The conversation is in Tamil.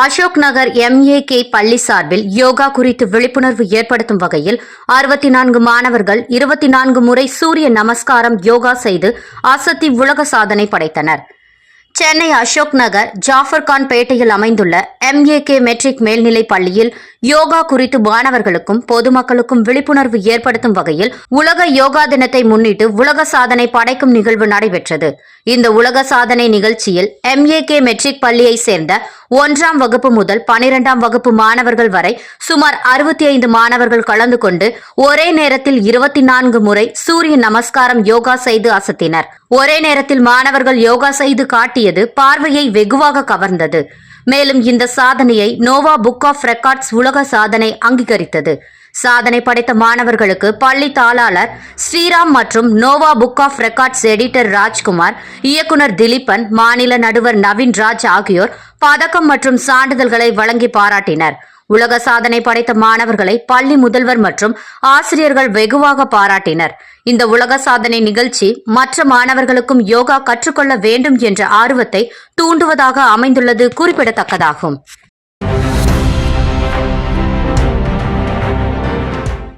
அசோக் நகர் எம்ஏகே பள்ளி சார்பில் யோகா குறித்து விழிப்புணர்வு ஏற்படுத்தும் வகையில் அறுபத்தி நான்கு மாணவர்கள் இருபத்தி நான்கு முறை சூரிய நமஸ்காரம் யோகா செய்து அசத்தி உலக சாதனை படைத்தனர். சென்னை அசோக் நகர் ஜாஃபர்கான் பேட்டையில் அமைந்துள்ள எம்ஏகே மெட்ரிக் மேல்நிலைப் பள்ளியில் யோகா குறித்து மாணவர்களுக்கும் பொதுமக்களுக்கும் விழிப்புணர்வு ஏற்படுத்தும் வகையில் உலக யோகா தினத்தை முன்னிட்டு உலக சாதனை படைக்கும் நிகழ்வு நடைபெற்றது. இந்த உலக சாதனை நிகழ்ச்சியில் எம்ஏகே மெட்ரிக் பள்ளியை சேர்ந்த ஒன்றாம் வகுப்பு முதல் பனிரெண்டாம் வகுப்பு மாணவர்கள் வரை சுமார் அறுபத்தி ஐந்து மாணவர்கள் கலந்து கொண்டு ஒரே நேரத்தில் இருபத்தி நான்கு முறை சூரிய நமஸ்காரம் யோகா செய்து அசத்தினர். ஒரே நேரத்தில் மாணவர்கள் யோகா செய்து காட்டியது பார்வையை வெகுவாக கவர்ந்தது. மேலும் இந்த சாதனையை நோவா புக் ஆஃப் ரெக்கார்ட்ஸ் உலக சாதனை அங்கீகரித்தது. சாதனை படைத்த மாணவர்களுக்கு பள்ளி தாளாளர் ஸ்ரீராம் மற்றும் Nova book of records editor Rajkumar இயக்குனர் திலீபன் மாநில நடுவர் நவீன் ராஜ் ஆகியோர் பதக்கம் மற்றும் சான்றிதழ்களை வழங்கி பாராட்டினர். உலக சாதனை படைத்த மாணவர்களை பள்ளி முதல்வர் மற்றும் ஆசிரியர்கள் வெகுவாக பாராட்டினர். இந்த உலக சாதனை நிகழ்ச்சி மற்ற மாணவர்களுக்கும் யோகா கற்றுக்கொள்ள வேண்டும் என்ற ஆர்வத்தை தூண்டுவதாக அமைந்துள்ளது குறிப்பிடத்தக்கதாகும்.